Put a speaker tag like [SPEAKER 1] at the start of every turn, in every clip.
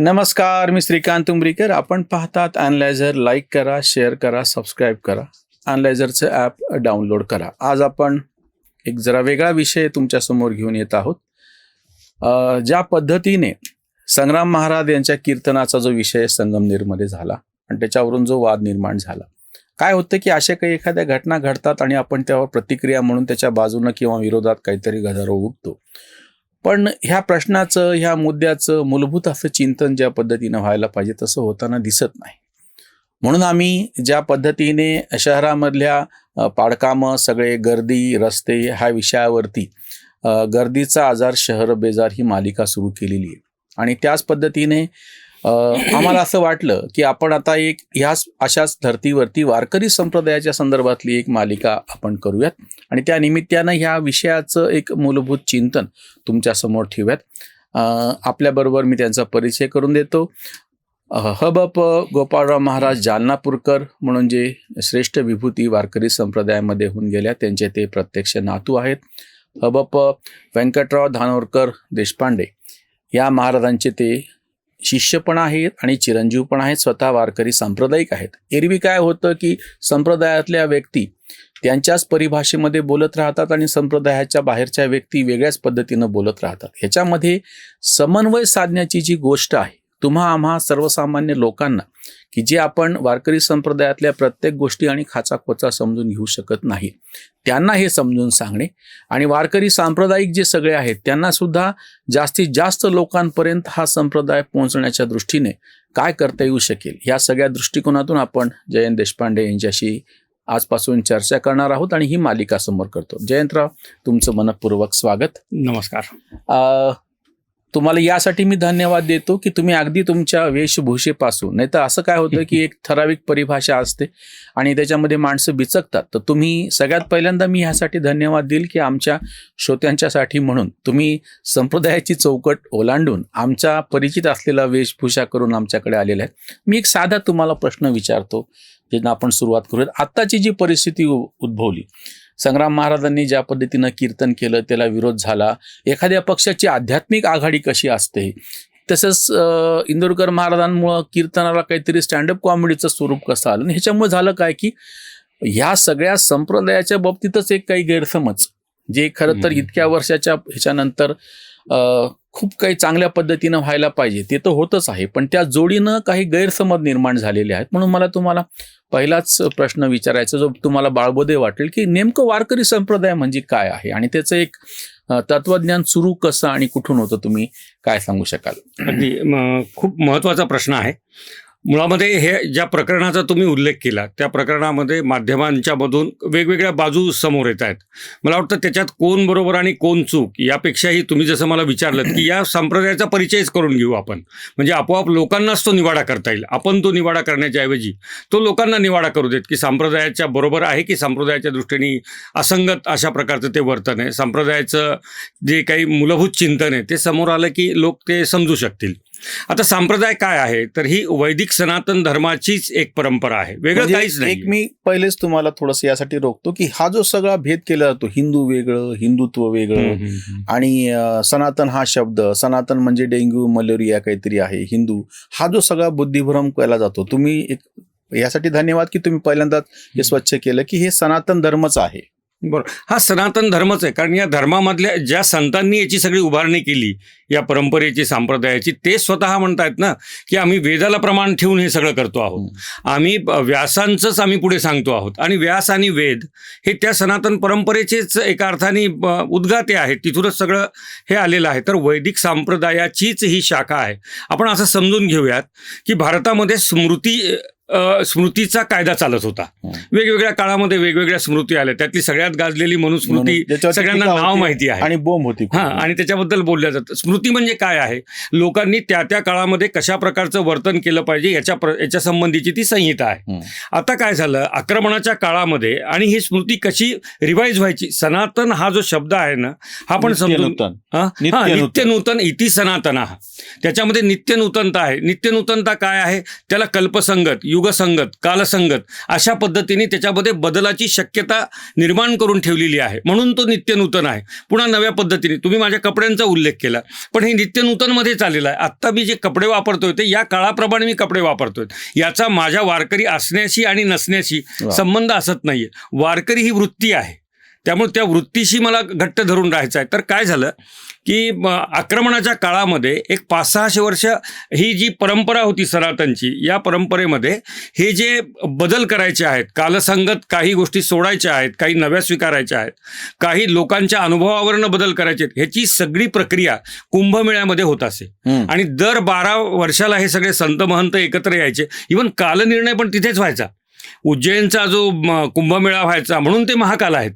[SPEAKER 1] नमस्कार मी श्रीकांत उमरीकर. आपण पाहतात अनलायझर लाईक करा शेअर करा सबस्क्राईब करा. अनलायझरचं ॲप डाउनलोड करा. आज आपण एक जरा वेगळा विषय तुमच्यासमोर घेऊन येत आहोत. ज्या पद्धतीने संग्राम महाराज यांच्या कीर्तनाचा जो विषय संगमनेरमध्ये झाला आणि त्याच्यावरून जो वाद निर्माण झाला काय होतं की अशा काही एखाद्या घटना घडतात आणि आपण त्यावर प्रतिक्रिया म्हणून त्याच्या बाजूनं किंवा विरोधात काहीतरी गदारोळ उठतो. पण ह्या प्रश्नाचं ह्या मुद्द्याचं मूलभूत असं चिंतन ज्या पद्धतीनं व्हायला पाहिजे तसं होताना दिसत नाही. म्हणून आम्ही ज्या पद्धतीने शहरामधल्या पाडकामं सगळे गर्दी रस्ते ह्या विषयावरती गर्दीचा आजार शहर बेजार ही मालिका सुरू केलेली आहे. आणि त्याच पद्धतीने आम्हाला असं वाटलं की आपण आता एक ह्याच अशाच धर्तीवरती वारकरी संप्रदायाच्या संदर्भातली एक मालिका आपण करूयात. आणि त्या निमित्तानं ह्या विषयाचं एक मूलभूत चिंतन तुमच्यासमोर ठेवूयात. आपल्याबरोबर मी त्यांचा परिचय करून देतो. हबप गोपाळराव महाराज जालनापूरकर म्हणून जे श्रेष्ठ विभूती वारकरी संप्रदायामध्ये होऊन गेल्या त्यांचे ते प्रत्यक्ष नातू आहेत. हबप व्यंकटराव धानोरकर देशपांडे या महाराजांचे ते शिष्य पण आहेत आणि चिरंजीव पण आहेत स्वतः वारकरी सांप्रदायिक आहेत. एरवी काय होतं की संप्रदायातल्या व्यक्ती त्यांच्याच परिभाषेमध्ये बोलत राहतात आणि संप्रदायाच्या बाहेरच्या व्यक्ती वेगळ्याच पद्धतीनं बोलत राहतात. ह्याच्यामध्ये समन्वय साधण्याची जी गोष्ट आहे तुम्हा आम्हा सर्वसामान्य लोकांना की जे आपण वारकरी संप्रदायातल्या प्रत्येक गोष्टी आणि खाचाखोचा समजून घेऊ शकत नाही. त्यांना हे समजून सांगणे आणि वारकरी सांप्रदायिक जे सगळे आहेत त्यांना सुद्धा जास्तीत जास्त लोकांपर्यंत हा संप्रदाय पोहोचण्याच्या दृष्टीने काय करता येऊ शकेल ह्या सगळ्या दृष्टिकोनातून आपण जयंत देशपांडे यांच्याशी आजपासून चर्चा करणार आहोत आणि ही मालिका समोर करतो. जयंतराव तुमचं मनपूर्वक स्वागत.
[SPEAKER 2] नमस्कार.
[SPEAKER 1] तुम्हाला यासाठी मी धन्यवाद देतो की तुम्ही अगदी तुमच्या वेशभूषेपासून नाही तर असं काय होतं की एक ठराविक परिभाषा असते आणि त्याच्यामध्ये माणसं बिचकतात. तर तुम्ही सगळ्यात पहिल्यांदा मी ह्यासाठी धन्यवाद देईल की आमच्या श्रोत्यांच्यासाठी म्हणून तुम्ही संप्रदायाची चौकट ओलांडून आमचा परिचित असलेला वेशभूषा करून आमच्याकडे आलेला आहे मी एक साधा तुम्हाला प्रश्न विचारतो ज्यांना आपण सुरुवात करूयात. आत्ताची जी परिस्थिती उद्भवली संग्राम महाराजांनी ज्या पद्धतीनं कीर्तन केलं त्याला विरोध झाला. एखाद्या पक्षाची आध्यात्मिक आघाडी कशी असते? तसंच इंदोरकर महाराजांमुळं कीर्तनाला काहीतरी स्टँडअप कॉमेडीचं स्वरूप कसं आलं? आणि ह्याच्यामुळे झालं काय की ह्या सगळ्या संप्रदायाच्या बाबतीतच एक काही गैरसमज. जे खरं तर. इतक्या वर्षाच्या ह्याच्यानंतर खूप काही चांगल्या पद्धतीनं व्हायला पाहिजे. ते तर होतच आहे. पण त्या जोडीनं काही गैरसमज निर्माण झालेले आहेत. म्हणून मला तुम्हाला पहिलाच प्रश्न विचारायचा जो तुम्हाला बाळबोधे वाटेल की नेमकं वारकरी संप्रदाय म्हणजे काय आहे? आणि त्याचं एक तत्वज्ञान सुरू कसं आणि कुठून होतं? तुम्ही काय सांगू शकाल?
[SPEAKER 2] अगदी खूप महत्त्वाचा प्रश्न आहे. मुळामध्ये हे ज्या प्रकरणाचा तुम्ही उल्लेख केला त्या प्रकरणामध्ये माध्यमांच्यामधून वेगवेगळ्या बाजू समोर येत आहेत. मला वाटतं त्याच्यात कोण बरोबर आणि कोण चूक यापेक्षाही तुम्ही जसं मला विचारलं की या संप्रदायाचा परिचयच करून घेऊ आपण. म्हणजे आपोआप लोकांनाच तो निवाडा करता येईल. आपण तो निवाडा करण्याच्या ऐवजी तो लोकांना निवाडा करू देत की संप्रदायाच्या बरोबर आहे की संप्रदायाच्या दृष्टीने असंगत अशा प्रकारचं ते वर्तन आहे. संप्रदायाचं जे काही मूलभूत चिंतन आहे ते समोर आलं की लोक ते समजू शकतील. आता संप्रदाय काय आहे? तर ही वैदिक सनातन धर्माचीच एक परंपरा आहे. वेगळं
[SPEAKER 1] म्हणजे
[SPEAKER 2] काहीच नाही
[SPEAKER 1] एक मी पहिलेच तुम्हाला थोडस यासाठी रोखतो की हा जो सगळा भेद केला जातो हिंदू वेगळं हिंदुत्व वेगळं. आणि सनातन हा शब्द सनातन म्हणजे डेंग्यू मलेरिया काहीतरी आहे हिंदू हा जो सगळा बुद्धिभ्रम केला जातो तुम्ही एक यासाठी धन्यवाद की तुम्ही पहिल्यांदाच हे स्वच्छ केलं की हे सनातन धर्मच आहे.
[SPEAKER 2] बरोबर हा सनातन धर्मच आहे. कारण या धर्मामधल्या ज्या संतांनी याची सगळी उभारणी केली या परंपरेची संप्रदायाची ते स्वतः म्हणतायत ना की आम्ही वेदाला प्रमाण ठेवून हे सगळं करतो आहोत. आम्ही व्यासांचंच आम्ही पुढे सांगतो आहोत. आणि व्यास आणि वेद हे त्या सनातन परंपरेचेच एका अर्थाने उद्गाते आहेत. तिथूनच सगळं हे आलेलं आहे. तर वैदिक संप्रदायाचीच ही शाखा आहे. आपण असं समजून घेऊयात की भारतामध्ये स्मृती स्मृतीचा कायदा चालत होता.
[SPEAKER 1] हं.
[SPEAKER 2] वेगवेगळ्या काळामध्ये वेगवेगळ्या स्मृती आल्या. त्यातली सगळ्यात गाजलेली मनुस्मृती सगळ्यांना नाव
[SPEAKER 1] होती
[SPEAKER 2] माहिती आहे.
[SPEAKER 1] आणि बोंब होती.
[SPEAKER 2] हा आणि त्याच्याबद्दल बोलल्या जातं. स्मृती म्हणजे काय आहे? लोकांनी त्या त्या काळामध्ये कशा प्रकारचं वर्तन केलं पाहिजे याच्या याच्या संबंधीची ती संहिता आहे.
[SPEAKER 1] हं.
[SPEAKER 2] आता काय झालं? आक्रमणाच्या काळामध्ये आणि ही स्मृती कशी रिवाईज व्हायची? सनातन हा जो शब्द आहे ना हा पण समजून
[SPEAKER 1] नूतन.
[SPEAKER 2] हा
[SPEAKER 1] नित्य
[SPEAKER 2] हा,
[SPEAKER 1] नूतन.
[SPEAKER 2] इति सनातन. त्याच्यामध्ये नित्य नूतनता आहे. नित्य नूतनता काय आहे? त्याला कल्पसंगत युगसंगत कालसंगत अशा पद्धतीने त्याच्यामध्ये बदलाची शक्यता निर्माण करून ठेवलेली आहे. म्हणून तो नित्य नूतन आहे. पुन्हा नव्या पद्धतीने तुम्ही माझ्या कपड्यांचा उल्लेख केला पण हे नित्य नूतनमध्ये चाललेलं आहे. आत्ता मी जे कपडे वापरतोय ते या काळाप्रमाणे मी कपडे वापरतोय. याचा माझ्या वारकरी असण्याशी आणि नसण्याशी. संबंध असत नाहीये. वारकरी ही वृत्ती आहे. त्यामुळे त्या वृत्तीशी मला घट्ट धरून राहायचं आहे. तर काय झालं की आक्रमणाच्या काळामध्ये एक पाच सहाशे वर्ष ही जी परंपरा होती सनातनची या परंपरेमध्ये हे जे बदल करायचे आहेत कालसंगत काही गोष्टी सोडायच्या आहेत काही नव्या स्वीकारायच्या आहेत काही लोकांच्या अनुभवावरनं बदल करायचे आहेत ह्याची सगळी प्रक्रिया कुंभमेळ्यामध्ये होत असे. आणि दर बारा वर्षाला हे सगळे संत महंत एकत्र यायचे. इवन कालनिर्णय पण तिथेच व्हायचा. उज्जैनचा जो कुंभमेळा व्हायचा म्हणून ते महाकाल आहेत.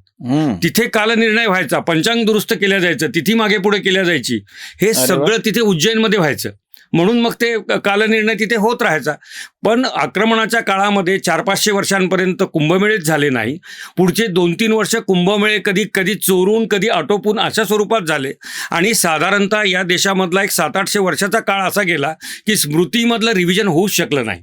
[SPEAKER 2] तिथे कालनिर्णय व्हायचा. पंचांग दुरुस्त केल्या जायचं तिथी मागे पुढे केल्या जायची. हे. सगळं तिथे उज्जैनमध्ये व्हायचं. म्हणून मग ते कालनिर्णय तिथे होत राहायचा. पण आक्रमणाच्या काळामध्ये चार पाचशे वर्षांपर्यंत कुंभमेळेच झाले नाही. पुढचे दोन तीन वर्ष कुंभमेळे कधी कधी चोरून कधी आटोपून अशा स्वरूपात झाले. आणि साधारणतः या देशामधला एक सात आठशे वर्षाचा काळ असा गेला की स्मृतीमधलं रिव्हिजन होऊच शकलं नाही.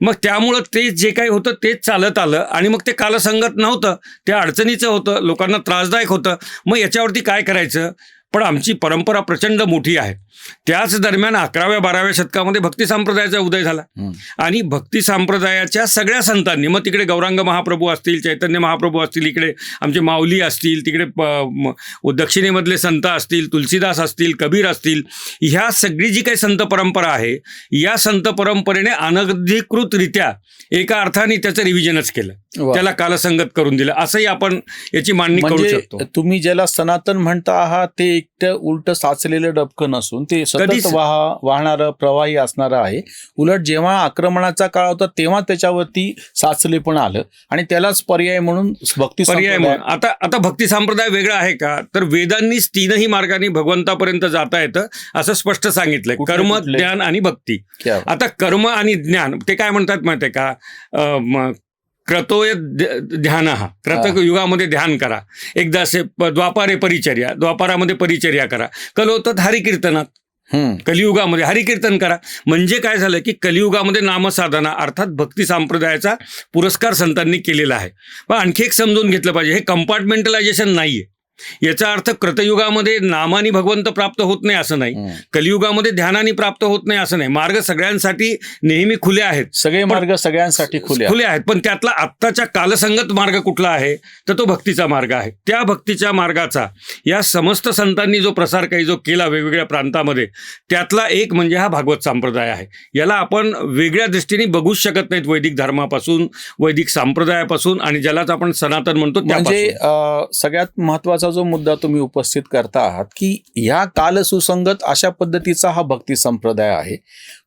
[SPEAKER 2] मग त्यामुळं ते जे काही होतं तेच चालत आलं आणि मग ते कालसंगत नव्हतं ते अडचणीचं होतं लोकांना त्रासदायक होतं. मग याच्यावरती काय करायचं? पण आमची परंपरा प्रचंड मोठी आहे. त्याच दरम्यान अकराव्या बाराव्या शतकामध्ये भक्ती संप्रदायाचा उदय झाला. आणि भक्ती संप्रदायाच्या सगळ्या संतांनी मग तिकडे गौरांग महाप्रभू असतील चैतन्य महाप्रभू असतील इकडे आमचे माऊली असतील तिकडे दक्षिणेमधले संत असतील तुलसीदास असतील कबीर असतील ह्या सगळी जी काही संत परंपरा आहे या संत परंपरेने अनधिकृतरित्या एका अर्थाने त्याचं रिव्हिजनच केलं. त्याला कालसंगत करून दिलं. असंही आपण याची मांडणी करू
[SPEAKER 1] म्हणजे
[SPEAKER 2] शकतो.
[SPEAKER 1] तुम्ही ज्याला सनातन म्हणता आहात ते एकटं उलट साचलेलं डबकं नसून ते सतत वाहा वाहणारं प्रवाही असणारं आहे. उलट जेव्हा आक्रमणाचा काळ होता तेव्हा त्याच्यावरती साचले पण आलं. आणि त्यालाच पर्याय म्हणून भक्ती
[SPEAKER 2] पर्याय म्हणून. आता आता भक्ती संप्रदाय वेगळा आहे का? तर वेदांनीच तीनही मार्गाने भगवंतापर्यंत जाता येतं असं स्पष्ट सांगितलंय. कर्म? ज्ञान आणि भक्ती. आता कर्म आणि ज्ञान ते काय म्हणतात माहितीये का? क्रतोय ध्य- ध्यान हा. क्रतक युगामध्ये ध्यान करा. एकदा असे द्वापारे परिचर्या द्वापारामध्ये परिचर्या करा. कल होतात हरिकीर्तनात. कलियुगामध्ये हरिकीर्तन करा. म्हणजे काय झालं की कलियुगामध्ये नामसाधना अर्थात भक्ती संप्रदायाचा पुरस्कार संतांनी केलेला आहे. पण आणखी एक समजून घेतलं पाहिजे हे कंपार्टमेंटलायझेशन नाहीये. याचा अर्थ कृतयुगामध्ये नामानी भगवंत प्राप्त होत नाही असं नाही. कलियुगामध्ये ध्यानाने प्राप्त होत नाही असं नाही. मार्ग सगळ्यांसाठी नेहमी खुले आहेत.
[SPEAKER 1] सगळे मार्ग सगळ्यांसाठी खुले.
[SPEAKER 2] खुले आहेत. पण त्यातला आत्ताच्या कालसंगत मार्ग कुठला आहे? तर तो भक्तीचा मार्ग आहे. त्या भक्तीच्या मार्गाचा या समस्त संतांनी जो प्रसार काही जो केला वेगवेगळ्या प्रांतामध्ये त्यातला एक म्हणजे हा भागवत संप्रदाय आहे. याला आपण वेगळ्या दृष्टीने बघूच शकत नाहीत वैदिक धर्मापासून वैदिक संप्रदायापासून आणि ज्यालाच आपण सनातन म्हणतो
[SPEAKER 1] म्हणजे सगळ्यात महत्त्वाचा जो मुद्दा तुम्ही उपस्थित करता आहात की ह्या काल सुसंगत अशा पद्धतीचा हा भक्ती संप्रदाय आहे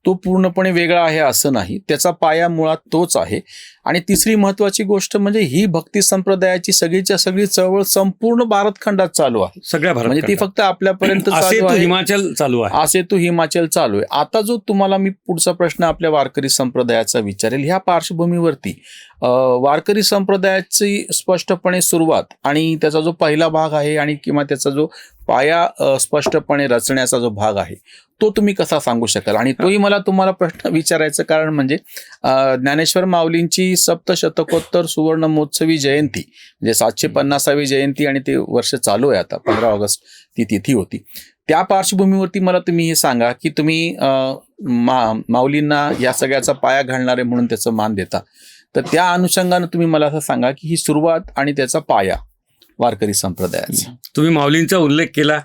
[SPEAKER 1] तो पूर्णपणे वेगळा आहे असं नाही त्याचा पाया मुळात तोच आहे. आणि तिसरी महत्वाची गोष्ट म्हणजे ही भक्ती संप्रदायाची सगळीच्या सगळी चळवळ संपूर्ण भारतखंडात चालू आहे.
[SPEAKER 2] सगळ्या
[SPEAKER 1] म्हणजे ती फक्त आपल्यापर्यंत
[SPEAKER 2] हिमाचल चालू आहे.
[SPEAKER 1] असे तू हिमाचल चालू आहे. आता जो तुम्हाला मी पुढचा प्रश्न आपल्या वारकरी संप्रदायाचा विचारेल ह्या पार्श्वभूमीवरती वारकरी संप्रदायाची स्पष्टपणे सुरुवात आणि त्याचा जो पहिला भाग आहे आणि किंवा त्याचा जो पाया स्पष्टपणे रचण्याचा जो भाग आहे तो तुम्ही कसा सांगू शकाल? आणि तोही मला तुम्हाला प्रश्न विचारायचं कारण म्हणजे ज्ञानेश्वर माऊलींची सप्तशतकोत्तर सुवर्ण महोत्सवी जयंती म्हणजे सातशे पन्नासावी जयंती आणि ते वर्ष चालू आहे आता पंधरा ऑगस्ट ती तिथी होती. त्या पार्श्वभूमीवरती मला तुम्ही हे सांगा की तुम्ही मा माऊलींना या सगळ्याचा पाया घालणारे म्हणून त्याचं मान देता. तर त्या अनुषंगानं तुम्ही मला असं सांगा की ही सुरुवात आणि त्याचा पाया वारकरी संप्रदायाचा.
[SPEAKER 2] तुम्ही माऊलींचा उल्लेख केला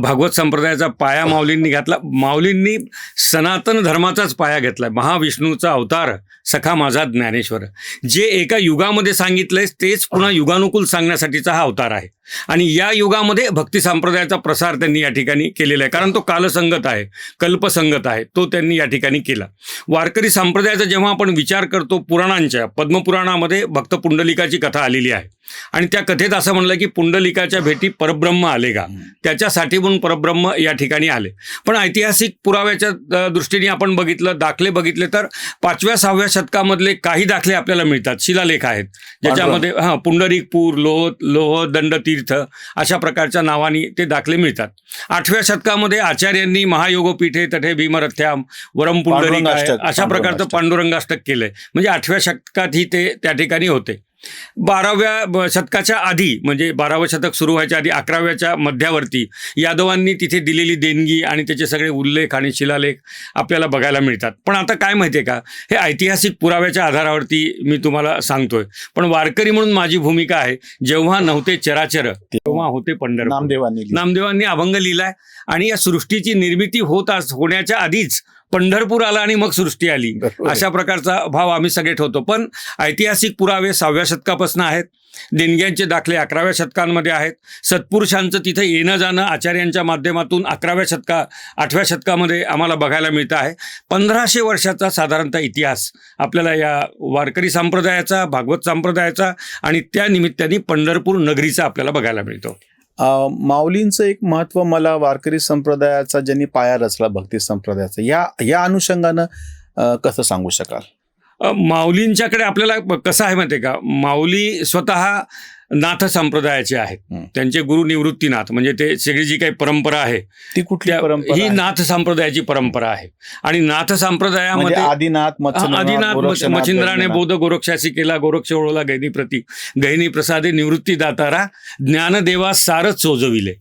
[SPEAKER 2] भागवत संप्रदायाचा पाया माऊलींनी घातला. माऊलींनी सनातन धर्माचाच पाया घेतलाय महाविष्णूचा अवतार सखा माझा ज्ञानेश्वर. जे एका युगामध्ये सांगितलंय तेच पुन्हा युगानुकूल सांगण्यासाठीचा हा अवतार आहे. आणि या युगामध्ये भक्ती संप्रदायाचा प्रसार त्यांनी या ठिकाणी केलेला आहे. कारण तो कालसंगत आहे कल्पसंगत आहे तो त्यांनी या ठिकाणी केला. वारकरी संप्रदायाचा जेव्हा आपण विचार करतो पुराणांच्या पद्मपुराणामध्ये भक्त पुंडलिकाची कथा आलेली आहे. आणि त्या कथेत असं म्हणलं की पुंडलिकाच्या भेटी परब्रह्म आले का? त्याच्यासाठी म्हणून परब्रह्म या ठिकाणी आले. पण ऐतिहासिक पुराव्याच्या दृष्टीने आपण बघितलं दाखले बघितले तर पाचव्या सहाव्या शतकामधले काही दाखले आपल्याला मिळतात. शिलालेख आहेत. ज्याच्यामध्ये हां पुंडरीकपूर लोह लोह दंड तीर्थ अशा प्रकारच्या नावाने ते दाखले मिळतात. आठव्या शतकामध्ये आचार्यांनी महायोगपीठे तठे भीमरथ्याम वरम पुंडलिक
[SPEAKER 1] पांडुरंगाष्टक,
[SPEAKER 2] अशा प्रकारचं
[SPEAKER 1] पांडुरंगाष्टक.
[SPEAKER 2] पांडुरंगाष्टक केलंय. म्हणजे आठव्या शतकात ही ते त्या ठिकाणी होते. बाराव्या शतकाच्या आधी म्हणजे बारावं शतक सुरू व्हायच्या आधी अकराव्याच्या मध्यावरती यादवांनी तिथे दिलेली देणगी आणि त्याचे सगळे उल्लेख आणि शिलालेख आपल्याला बघायला मिळतात. पण आता काय माहिती आहे का? हे ऐतिहासिक पुराव्याच्या आधारावरती मी तुम्हाला सांगतोय. पण वारकरी म्हणून माझी भूमिका आहे जेव्हा नव्हते चराचर तेव्हा होते पंढरपूर.
[SPEAKER 1] नामदेवांनी.
[SPEAKER 2] नामदेवांनी अभंग लिहिलाय आणि या सृष्टीची निर्मिती होत अस- होण्याच्या आधीच पंढरपूर आला आणि मग सृष्टी आली. अशा प्रकारचा भाव आम्ही सगळे ठेवतो. पण ऐतिहासिक पुरावे सहाव्या शतकापासून आहेत. देणग्यांचे दाखले अकराव्या शतकांमध्ये आहेत. सत्पुरुषांचं तिथं येणं जाणं आचार्यांच्या माध्यमातून अकराव्या शतका आठव्या शतकामध्ये आम्हाला बघायला मिळतं आहे. पंधराशे वर्षाचा साधारणतः इतिहास आपल्याला या वारकरी संप्रदायाचा भागवत संप्रदायाचा आणि त्या निमित्ताने पंढरपूर नगरीचा आपल्याला बघायला मिळतो.
[SPEAKER 1] माऊलींचं एक महत्त्व मला वारकरी संप्रदायाचा ज्यांनी पाया रचला भक्ती संप्रदायाचा या या अनुषंगानं कसं सांगू शकाल?
[SPEAKER 2] माऊलींच्याकडे आपल्याला कसं आहे माहिती आहे का? माऊली स्वतः नाथ संप्रदायाचे आहेत. त्यांचे गुरु निवृत्तीनाथ म्हणजे ते सगळी जी काही परंपरा आहे
[SPEAKER 1] ती कुठली परंपरा
[SPEAKER 2] ही? नाथ संप्रदायाची परंपरा आहे आणि नाथ
[SPEAKER 1] म्हणजे
[SPEAKER 2] संप्रदायामध्ये
[SPEAKER 1] आदिनाथ मत्स्यनाथ,
[SPEAKER 2] आदिनाथ
[SPEAKER 1] गोरक्षनाथ,
[SPEAKER 2] मच्छिंद्राने. बोध गोरक्षासी केला गोरक्ष ओळला गैनी प्रती गहिनी प्रसादे निवृत्ती दातारा ज्ञानदेवा सारच सोजविले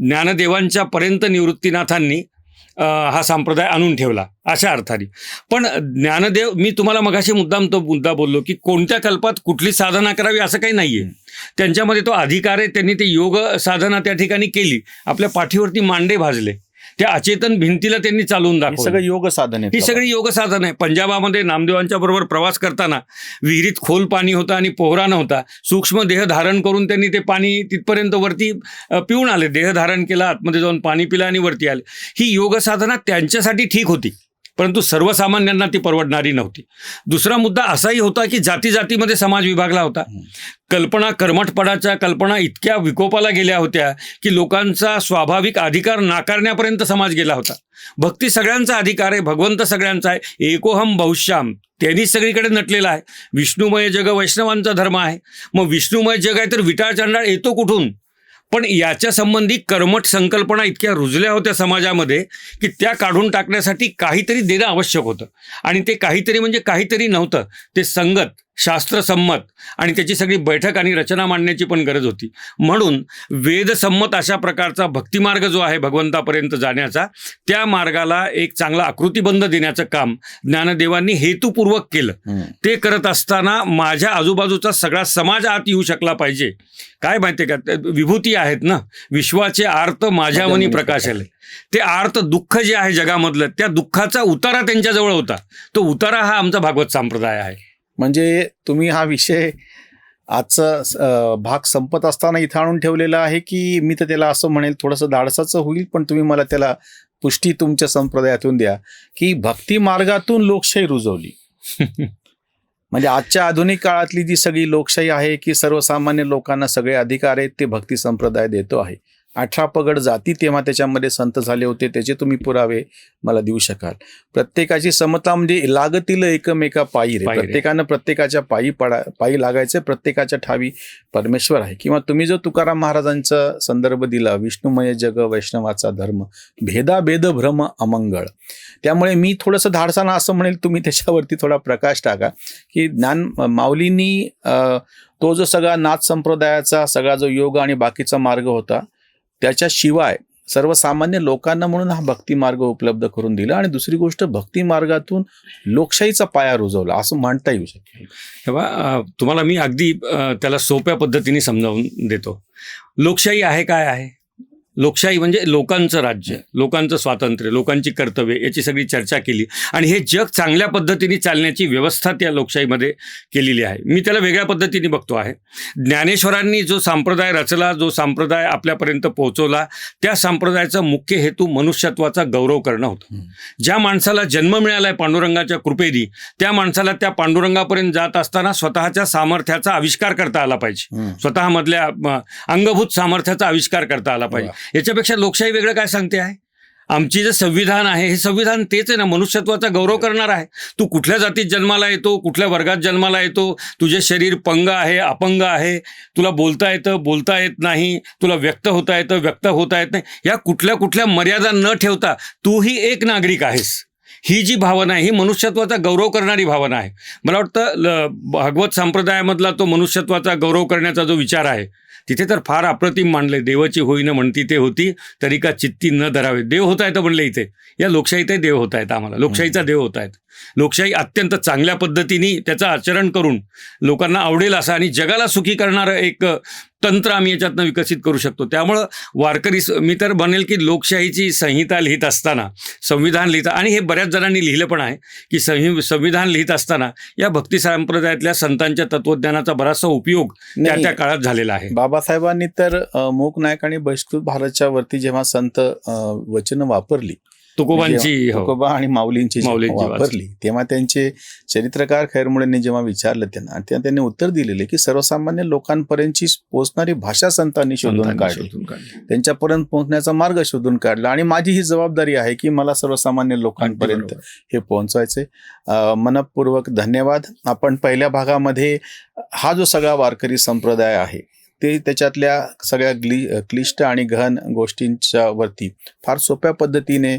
[SPEAKER 2] ज्ञानदेवांच्या पर्यंत निवृत्तीनाथांनी हा संप्रदाय आणून ठेवला अशा अर्थाने. पण ज्ञानदेव मी तुम्हाला मगाशी मुद्दाम तो मुद्दा बोललो की कोणत्या कल्पात कुठली साधना करावी असं काही नाही आहे त्यांच्यामध्ये तो अधिकार आहे त्यांनी ते योग साधना त्या ठिकाणी केली. आपल्या पाठीवरती मांडे भाजले. त्या अचेतन भिंतीला त्यांनी चालवून दाखवलं
[SPEAKER 1] सगळं योग साधन
[SPEAKER 2] ही सगळी योग साधन आहे. पंजाबामध्ये नामदेवांच्या बरोबर प्रवास करताना विहिरीत खोल पाणी होतं आणि पोहरा नव्हता. सूक्ष्म देह धारण करून त्यांनी ते पाणी तिथपर्यंत वरती पिऊन आले. देह धारण केलं आतमध्ये जाऊन पाणी पिलं आणि वरती आले. ही योग साधना त्यांच्यासाठी ठीक होती. परंतु सर्वसामान्यांना ती परवडणारी नव्हती. दुसरा मुद्दा असाही होता की जाती जातीमध्ये समाज विभागला होता. कल्पना कर्मठपणाच्या कल्पना इतक्या विकोपाला गेल्या होत्या की लोकांचा स्वाभाविक अधिकार नाकारण्यापर्यंत समाज गेला होता. भक्ती सगळ्यांचा अधिकार आहे भगवंत सगळ्यांचा आहे एकोहम बहुश्याम. त्यांनी सगळीकडे नटलेला आहे. विष्णुमय जग वैष्णवांचा धर्म आहे. मग विष्णुमय जग आहे तर विटाळ चांडाळ येतो कुठून? पण याच्या संबंधी कर्मठ संकल्पना इतक्या रुजल्या होत्या समाजामध्ये की त्या काढून टाकण्यासाठी काहीतरी देणं आवश्यक होतं. आणि ते काहीतरी म्हणजे काहीतरी नव्हतं. ते संगत शास्त्रसंमत आणि त्याची सगळी बैठक आणि रचना मांडण्याची पण गरज होती. म्हणून वेदसंमत अशा प्रकारचा भक्तिमार्ग जो आहे भगवंतापर्यंत जाण्याचा त्या मार्गाला एक चांगला आकृतिबंध देण्याचं काम ज्ञानदेवांनी हेतुपूर्वक केलं. ते करत असताना माझ्या आजूबाजूचा सगळा समाज आत येऊ शकला पाहिजे. काय माहितीये का? विभूती आहेत ना? विश्वाचे आर्त माझ्या मनी प्रकाश आले ते आर्त दुःख जे आहे जगामधलं त्या दुःखाचा उतारा त्यांच्याजवळ होता. तो उतारा हा आमचा भागवत संप्रदाय आहे.
[SPEAKER 1] म्हणजे तुम्ही हा विषय आजचा भाग संपत असताना इथं आणून ठेवलेला आहे की मी तर त्याला असं म्हणेल थोडंसं धाडसाचं होईल पण तुम्ही मला त्याला पुष्टी तुमच्या संप्रदायातून द्या की भक्ती मार्गातून लोकशाही रुजवली. म्हणजे आजच्या आधुनिक काळातली जी सगळी लोकशाही आहे की सर्वसामान्य लोकांना सगळे अधिकार आहेत ते भक्ती संप्रदाय देतो आहे. अठरा पगड जाती तेव्हा त्याच्यामध्ये संत झाले होते त्याचे तुम्ही पुरावे मला देऊ शकाल. प्रत्येकाची समता म्हणजे लागतील एकमेका पायी रे. प्रत्येकानं प्रत्येकाच्या पायी पडा पायी लागायचं प्रत्येकाच्या ठावी परमेश्वर आहे. किंवा तुम्ही जो तुकाराम महाराजांचा संदर्भ दिला विष्णुमय जग वैष्णवाचा धर्म भेदाभेद भ्रम अमंगळ. त्यामुळे मी थोडंसं धाडसानं असं म्हणेल तुम्ही त्याच्यावरती थोडा प्रकाश टाका. की ज्ञान माऊलींनी तो जो सगळा नाथ संप्रदायाचा सगळा जो योग आणि बाकीचा मार्ग होता त्याच्याशिवाय सर्वसामान्य लोकांना म्हणून हा भक्ती मार्ग उपलब्ध करून दिला. आणि दुसरी गोष्ट भक्ती मार्गातून लोकशाहीचा पाया रुजवला. असं म्हणता येऊ शकेल
[SPEAKER 2] तेव्हा तुम्हाला मी अगदी त्याला सोप्या पद्धतीने समजावून देतो. लोकशाही आहे काय आहे? लोकशाही म्हणजे लोकांचं राज्य लोकांचं स्वातंत्र्य लोकांची कर्तव्य याची सगळी चर्चा केली. आणि हे जग चांगल्या पद्धतीने चालण्याची व्यवस्था त्या लोकशाहीमध्ये केलेली आहे. मी त्याला वेगळ्या पद्धतीने बघतो आहे. ज्ञानेश्वरांनी जो संप्रदाय रचला जो संप्रदाय आपल्यापर्यंत पोहोचवला त्या संप्रदायाचा मुख्य हेतू मनुष्यत्वाचा गौरव करणं होतं. ज्या माणसाला जन्म मिळालाय पांडुरंगाच्या कृपेनी त्या माणसाला त्या पांडुरंगापर्यंत जात असताना स्वतःच्या सामर्थ्याचा आविष्कार करता आला पाहिजे. स्वतःमधल्या अंगभूत सामर्थ्याचा आविष्कार करता आला पाहिजे. याच्यापेक्षा लोकशाही वेगळं काय सांगते आहे? आमची जे संविधान आहे हे संविधान तेच आहे ना. मनुष्यत्वाचा गौरव करणार आहे. तू कुठल्या जातीत जन्माला येतो कुठल्या वर्गात जन्माला येतो तुझे शरीर पंग आहे अपंग आहे तुला बोलता येतं बोलता येत नाही तुला व्यक्त होता येतं व्यक्त होता येत नाही. या कुठल्या कुठल्या मर्यादा न ठेवता तूही एक नागरिक आहेस. ही जी भावना आहे ही मनुष्यत्वाचा गौरव करणारी भावना आहे. मला वाटतं ल- भागवत संप्रदायामधला तो मनुष्यत्वाचा गौरव करण्याचा जो विचार आहे तिथे तर फार अप्रतिम मांडले देवाची होईन म्हणती ते होती तरी का चित्ती न धरावे. देव होत आहेत म्हणले इथे. या लोकशाहीतही देव होत आहेत आम्हाला. लोकशाहीचा देव होत आहेत लोकशाही अत्यंत चांगल्या पद्धतीने त्याचं आचरण करून लोकांना आवडेल असं आणि जगाला सुखी करणारं एक तंत्र आम्ही याच्यातनं विकसित करू शकतो. त्यामुळं वारकरी मी तर म्हणेल की लोकशाहीची संहिता लिहित असताना संविधान लिहिता आणि हे बऱ्याच जणांनी लिहिलं पण आहे की संहि संविधान लिहित असताना या भक्ती संप्रदायातल्या संतांच्या तत्वज्ञानाचा बराचसा उपयोग त्या त्या काळात झालेला आहे.
[SPEAKER 1] बाबासाहेबांनी तर मूक नायक आणि बहिष्कृत भारतच्या वरती जेव्हा संत वचनं वापरली
[SPEAKER 2] तुकोबांची हो.
[SPEAKER 1] तुकोबा आणि माऊलींची जेव्हा वापरली तेव्हा त्यांचे चरित्रकार खैरमुळेंनी जेव्हा विचारलं त्यांना तेव्हा त्यांनी उत्तर दिलेले की सर्वसामान्य लोकांपर्यंतची पोहोचणारी भाषा संतांनी शोधून
[SPEAKER 2] संतांनी
[SPEAKER 1] काढली.
[SPEAKER 2] शोधून काढली.
[SPEAKER 1] त्यांच्यापर्यंत पोहोचण्याचा मार्ग शोधून काढला आणि माझी ही जबाबदारी आहे की मला सर्वसामान्य लोकांपर्यंत
[SPEAKER 2] बरोबर.
[SPEAKER 1] हे पोहोचवायचे अ, मनपूर्वक धन्यवाद. आपण पहिल्या भागामध्ये हा जो सगळा वारकरी संप्रदाय आहे ते त्याच्यातल्या सगळ्या ग्ली क्लिष्ट आणि गहन गोष्टींच्या वरती फार सोप्या पद्धतीने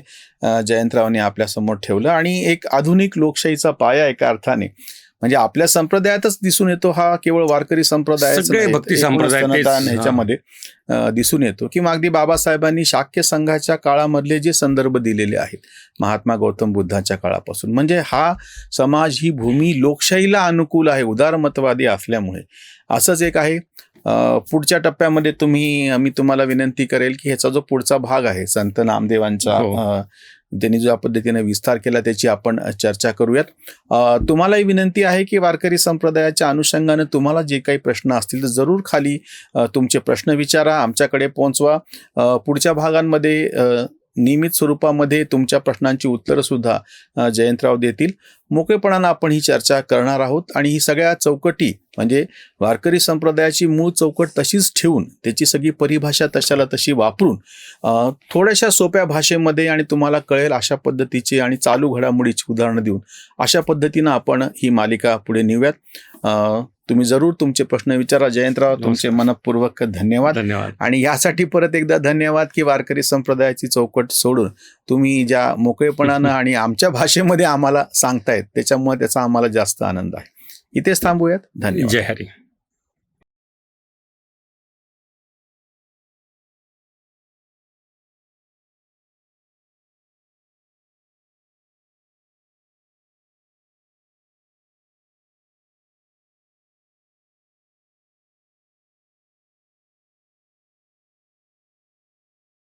[SPEAKER 1] जयंतरावने आपल्यासमोर ठेवलं आणि एक आधुनिक लोकशाहीचा पाया एका अर्थाने. म्हणजे आपल्या संप्रदायातच दिसून येतो हा केवळ वारकरी संप्रदाय
[SPEAKER 2] भक्ती संप्रदाय.
[SPEAKER 1] ह्याच्यामध्ये दिसून येतो. किंवा अगदी बाबासाहेबांनी शाक्य संघाच्या काळामधले जे संदर्भ दिलेले आहेत महात्मा गौतम बुद्धाच्या काळापासून. म्हणजे हा समाज ही भूमी लोकशाहीला अनुकूल आहे उदारमतवादी असल्यामुळे. असंच एक आहे पुढच्या टप्प्यामध्ये तुम्ही मी तुम्हाला विनंती करेल की ह्याचा जो पुढचा भाग आहे संत नामदेवांचा
[SPEAKER 2] हो.
[SPEAKER 1] त्यांनी ज्या पद्धतीने विस्तार केला त्याची आपण चर्चा करूयात तुम्हालाही विनंती आहे की वारकरी संप्रदायाच्या अनुषंगाने तुम्हाला जे काही प्रश्न असतील तर जरूर खाली तुमचे प्रश्न विचारा आमच्याकडे पोहोचवा पुढच्या भागांमध्ये नियमित स्वरूपामध्ये तुमच्या प्रश्नांची उत्तरं सुद्धा जयंतराव देतील. मोकळेपणानं आपण ही चर्चा करणार आहोत आणि ही सगळ्या चौकटी म्हणजे वारकरी संप्रदायाची मूळ चौकट तशीच ठेवून त्याची सगळी परिभाषा तशाला तशी वापरून थोड्याशा सोप्या भाषेमध्ये आणि तुम्हाला कळेल अशा पद्धतीची आणि चालू घडामोडीची उदाहरणं देऊन अशा पद्धतीनं आपण ही मालिका पुढे नेऊयात. तुम्ही जरूर तुमचे प्रश्न विचारा. जयंतराव तुमचे मनपूर्वक धन्यवाद.
[SPEAKER 2] धन्यवाद.
[SPEAKER 1] आणि यासाठी परत एकदा धन्यवाद की वारकरी संप्रदायाची चौकट सोडून तुम्ही ज्या मोकळेपणानं आणि आमच्या भाषेमध्ये आम्हाला सांगतायत त्याच्यामुळे त्याचा आम्हाला जास्त आनंद आहे. इथेच थांबूयात. धन्यवाद.
[SPEAKER 2] जय हरी.